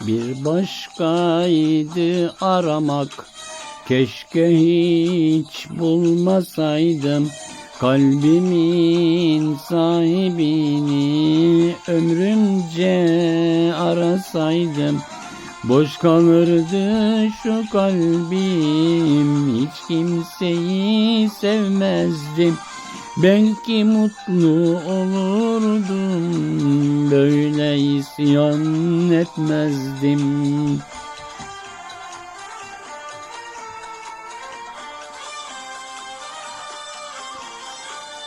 Bir başkaydı aramak Keşke hiç bulmasaydım. Kalbimin sahibini ömrümce arasaydım. Boş kalırdı şu kalbim Hiç kimseyi sevmezdim Belki mutlu olurdum Böyle isyan etmezdim.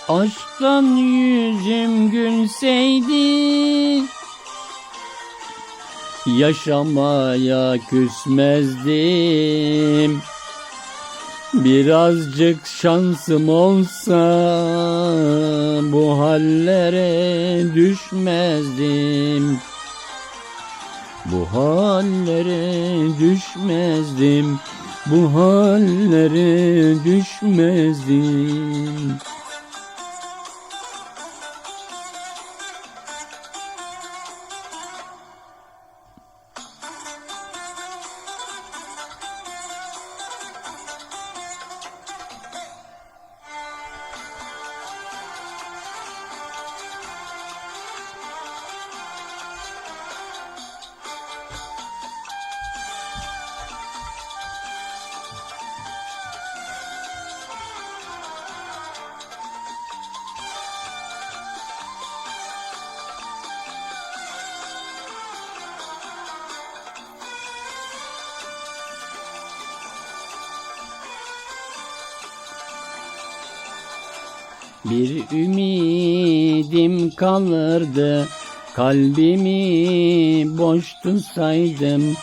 Aşktan yüzüm gülseydi Yaşamaya küsmezdim Birazcık şansım olsa Bu hallere düşmezdim. Bu hallere düşmezdim. Bu hallere düşmezdim Bir ümidim kalırdı. Kalbimi boş tutsaydım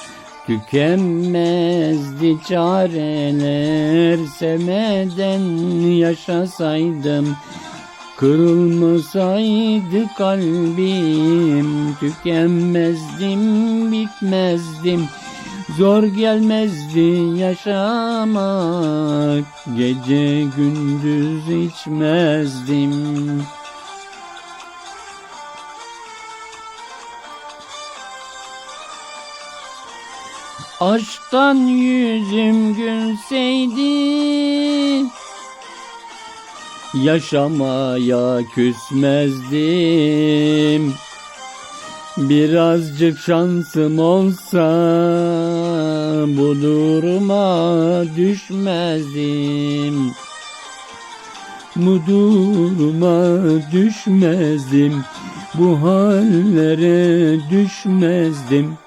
Tükenmezdi çareler. Sevmeden yaşasaydım. Kırılmasaydı kalbim. Tükenmezdim bitmezdim Zor gelmezdi yaşamak Gece gündüz içmezdim. Aşktan yüzüm gülseydi Yaşamaya küsmezdim Birazcık şansım olsa bu duruma düşmezdim. Bu duruma düşmezdim. Bu hallere düşmezdim.